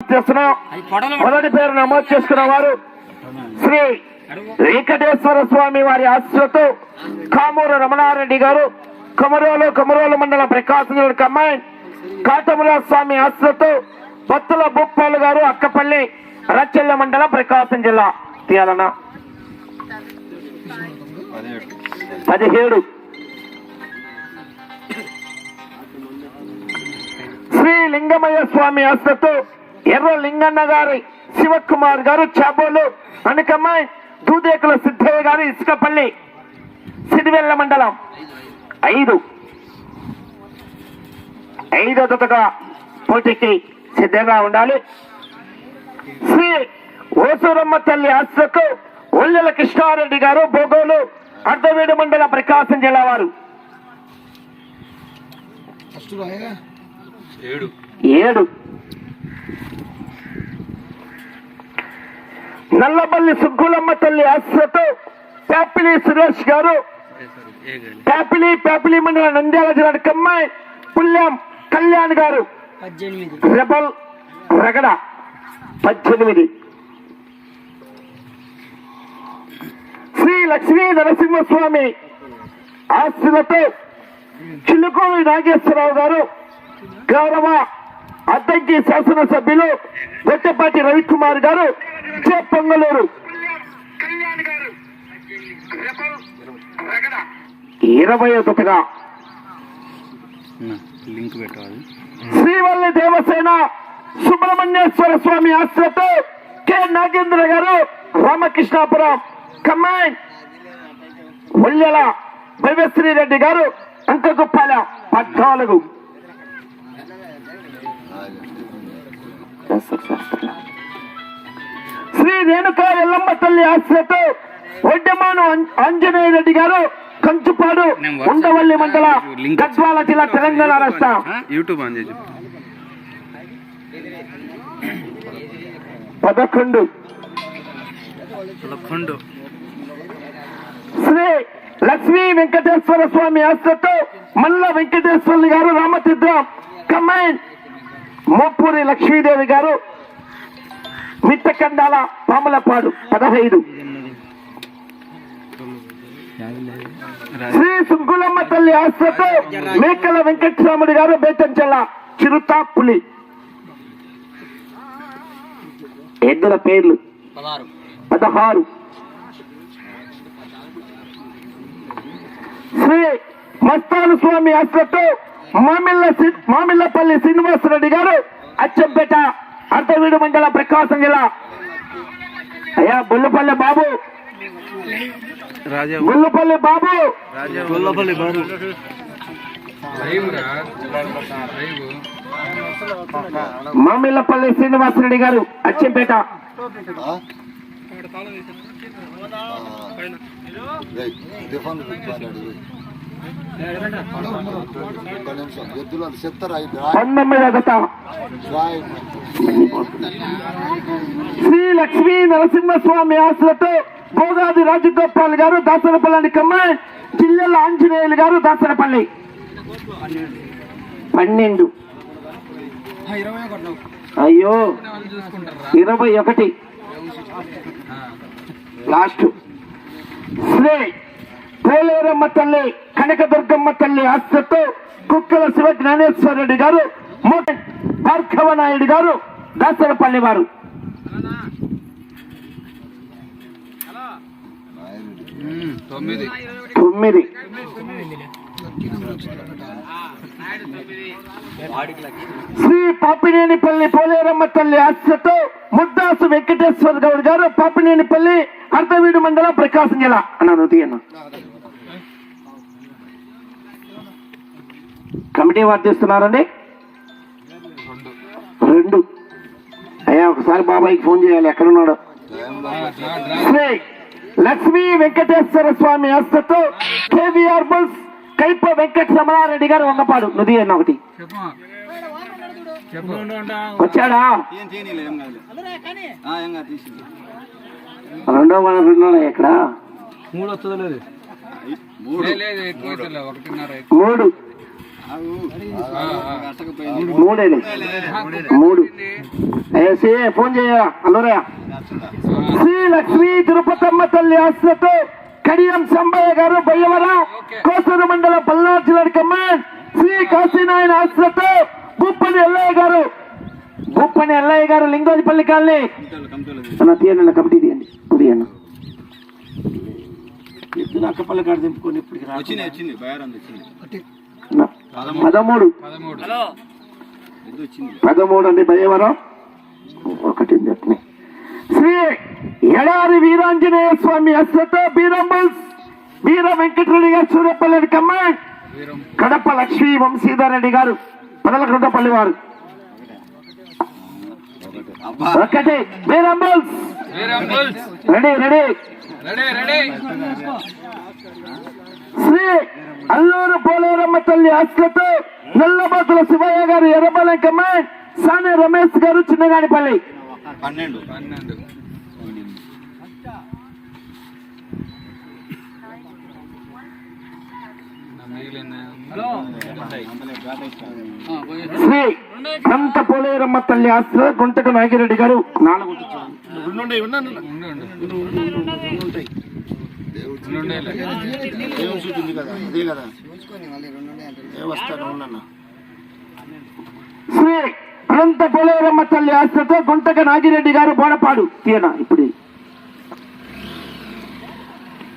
చేస్తున్నాం. మొదటి పేరు నమోదు చేసుకున్న వారు శ్రీ వెంకటేశ్వర స్వామి వారి ఆశతో కామూరు రమణారెడ్డి గారు కొమరోలు కొమరోలు మండల ప్రకాశం జిల్లా కమ్మాయి కాటముల స్వామి ఆశతో బత్తుల భూపాలు గారు అక్కపల్లి రచ్చల్ల మండల ప్రకాశం జిల్లా తీయాలన్నా. పదిహేడు. శ్రీ లింగమయ్య స్వామి ఆశతో ఎర్ర లింగన్న గారి శివకుమార్ గారు చాబోలు అనకమ్మాయి దూదేకుల సిద్ధయ్య గారు ఇసుకపల్లి సిరివెల్ల మండలం. ఐదు. ఐదో జతగా పోటీకి సిద్ధంగా ఉండాలి. శ్రీ ఓసూరమ్మ తల్లి ఆశకు ఒల్లెల కృష్ణారెడ్డి గారు బోగోలు అర్ధవీడు మండల ప్రకాశం జిల్లా వారు. ఏడు. నల్లబల్లి సుగ్గులమ్మ తల్లి ఆశ్రతో ప్యాపిలి సురేష్ గారు. ప్యాపిలి ప్యాపిలి మండల నంద్యాల జిల్లా కమ్మాయి పుల్యం కళ్యాణ్ గారు. రెబల్ రగడ పద్దెనిమిది. శ్రీ లక్ష్మీ నరసింహస్వామి ఆస్తులతో చిలుకూరి నాగేశ్వరరావు గారు గౌరవ అద్దంకి శాసనసభ్యులు వెట్టపాటి రవికుమార్ గారు జే. పొంగలూరు. ఇరవై ఒకటిగా లింక్ పెట్టాలి శ్రీవల్లి దేవసేన సుబ్రహ్మణ్యేశ్వర స్వామి ఆశ్రతో కె. నాగేంద్ర గారు రామకృష్ణాపురం. కమ్మాయి ఒల్లెల భైవశ్రీ రెడ్డి గారు అంకగుప్పాల పద్నాలుగు. శ్రీ రేణుకా ఎల్లమ్మ తల్లి ఆశ్రతో ఒడ్డమాను అం- ఆంజనేయ రెడ్డి గారు కంచుపాడు ఉండవల్లి మండల గద్వాల జిల్లా తెలంగాణ రాష్ట్రం. యూట్యూబ్ పదకొండు. పదకొండు. శ్రీ లక్ష్మీ వెంకటేశ్వర స్వామి ఆశ్రతో మల్ల వెంకటేశ్వర్లు గారు రామతీర్థం కమాండ్ మోపూరి లక్ష్మీదేవి గారు మిట్టకండాల పాములపాడు పదహైదు. శ్రీ సుగ్గులమ్మ తల్లి ఆశ్రతో మేకల వెంకటరాముడు గారు బేతంచెల్ల చిరుతా పులి ఎద్దుల పేర్లు. పదహారు పదహారు. శ్రీ మస్తాను స్వామి ఆశ్రతో మామిళ్ళ సి- మామిళ్ళపల్లి శ్రీనివాసరెడ్డి గారు అచ్చంపేట అర్ధవీడు మండల ప్రకాశం జిల్లా. అయ్యా బుల్లపల్లి బాబు. రాజా బుల్లపల్లి బాబు. గొల్లపల్లి బారు మామిళ్ళపల్లి శ్రీనివాసరెడ్డి గారు అచ్చంపేట. పంతొమ్మిది శ్రీ లక్ష్మీ నరసింహస్వామి ఆశలతో భోగాది రాజగోపాల్ గారు దాసరపల్లి కమ్మాయి జిల్లెల ఆంజనేయులు గారు దాసరపల్లి. పన్నెండు. అయ్యో ఇరవై ఒకటి. లాస్ట్. శ్రీ పోలేరమ్మ తల్లి కనకదుర్గమ్మ తల్లి ఆశతో కుక్కల శివ జ్ఞానేశ్వర రెడ్డి గారు భార్గవ నాయుడు గారు దాసరపల్లి వారు. తొమ్మిది. శ్రీ పాపినేనిపల్లి పోలేరమ్మ తల్లి ఆశతో ముద్దాసు వెంకటేశ్వర గౌడ్ గారు పాపినేనిపల్లి అర్ధవీడు మండలం ప్రకాశం జిల్లా. అన్నాను తీయన్న. కమిటీ వర్తిస్తున్నారండి రెండు. అయ్యా ఒకసారి బాబాయ్కి ఫోన్ చేయాలి ఎక్కడున్నాడు? శ్రీ లక్ష్మీ వెంకటేశ్వర స్వామి ఆస్థతో కేవీఆర్ బుల్స్ కైప వెంకట రమణారెడ్డి గారు వంగపాడు. నుది అన్న ఒకటి. వచ్చాడా? రెండో మన రెండో ఎక్కడ? మూడు మూడు. ఒకటిన్నర మూడు. ఫోన్ చేయ అల్లరయ్య శ్రీ లక్ష్మీ తిరుపతమ్మ తల్లి ఆశ్రతో కడియం సంబయ్య గారు బయ్యవరం కోసూరు మండల పల్నాడు జిల్లా కమాండ్ శ్రీ కాశీనారాయణ ఆశ్రతో బుప్పని ఎల్లయ్య గారు. బుప్పని ఎల్లయ్య గారు లింగోజిపల్లి కాలనీ. అన్న తీయండి అన్న కమిటీ తీయండి. తీయన్న ఎత్తున అక్కపల్లి కాడ దింపుకొని ఇప్పటికి వచ్చింది వచ్చింది. బయారం వచ్చింది. పదమూడు. పదమూడు. అండి భయవరం? ఒకటి చెప్పి శ్రీ ఎడారి వీరాంజనేయ స్వామి అశ్వతో బీరంబుల్స్ వీర వెంకటరెడ్డి గారు సూర్యపల్లి కమాండ్ కడప లక్ష్మీ వంశీధర్ రెడ్డి గారు పదలకొండపల్లి వారు. ఒకటి బీరంబుల్స్. Ready ready. శ్రీ అల్లూరు పోలేరమ్మ తల్లి ఆశ్రతో నల్లబాతుల శివయ్య గారు ఎర్రబలం కమాండ్ సానే రమేష్ గారు చిన్నగానిపల్లి పన్నెండు శ్రీ అంత పోలేరమ్మ తల్లి ఆశ్ర గుంటకు నాగిరెడ్డి గారు నాలుగు ఉంది కదా అదే కదా శ్రీ అనంత పోలేరమ్మ తల్లి గుంటక నాగిరెడ్డి గారు బోడపాడు తీయన ఇప్పుడు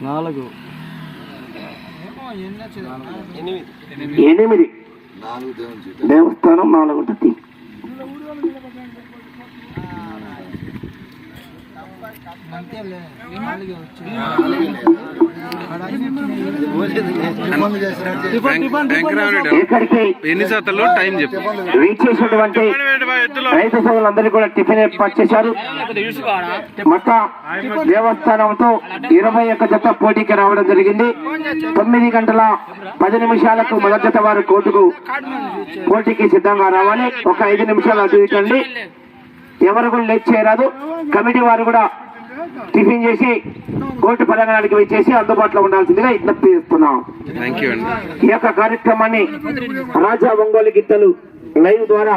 నాలుగు ఎనిమిది దేవస్థానం నాలుగు ఉంటుంది ఎన్ని శాతాలు టైం చెప్పు. రీచ్ చేసినటువంటి రైతు సోదరులందరికీ కూడా టిఫిన్ ఏర్పాటు చేశారు. మత దేవస్థానంతో ఇరవై ఒక్క జత పోటీకి రావడం జరిగింది. తొమ్మిది గంటల పది నిమిషాలకు మొదటి జత వారు కోర్టుకు పోటీకి సిద్ధంగా రావాలి. ఒక ఐదు నిమిషాలు అటు ఇటు అండి. ఎవరు కూడా లేట్ చేయరాదు. కమిటీ వారు కూడా టిఫిన్ చేసి కోర్టు పరంగానికి వచ్చేసి అందుబాటులో ఉండాల్సిందిగా విజ్ఞప్తి చేస్తున్నాం. ఈ యొక్క కార్యక్రమాన్ని రాజా ఒంగోలు గిత్తలు లైవ్ ద్వారా